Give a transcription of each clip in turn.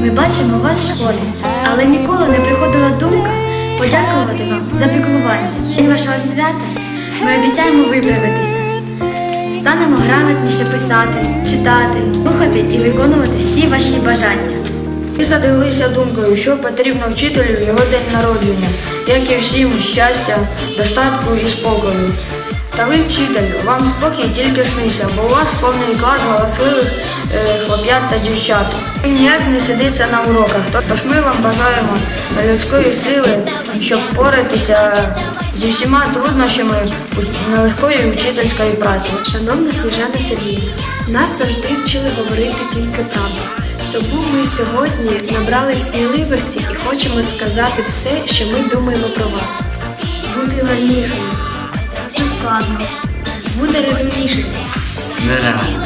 Ми бачимо вас в школі, але ніколи не приходила думка подякувати вам за піклування. День вашого свята ми обіцяємо виправитися. Станемо грамотніше писати, читати, слухати і виконувати всі ваші бажання. І задалися думкою, що потрібно вчителю в його день народження, як і всім щастя, достатку і спокою. Та ви, вчителю, вам спокій тільки снився, бо у вас повний клас галасливих е, хлоп'ят та дівчат. І ніяк не сидиться на уроках, тож ми вам бажаємо людської сили, щоб впоратися зі всіма труднощами нелегкої вчительської праці. Шановна Сніжана Сергіївна, нас завжди вчили говорити тільки правду. Тому ми сьогодні набрали сміливості і хочемо сказати все, що ми думаємо про вас. Бути гарнішою. Складно. Бути розумнішою. Нереально.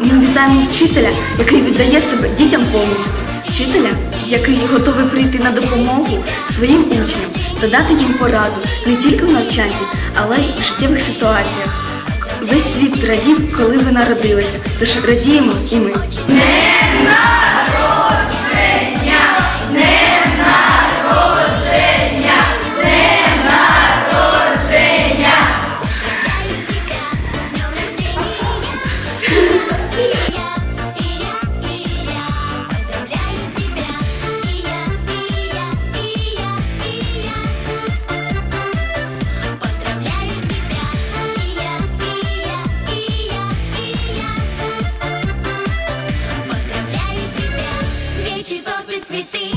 Ми вітаємо вчителя, який віддає себе дітям повністю. Вчителя, який готовий прийти на допомогу своїм учням та дати їм пораду не тільки в навчанні, але й в життєвих ситуаціях. Весь світ радів, коли ви народилися, тож радіємо і ми. you thought it's me.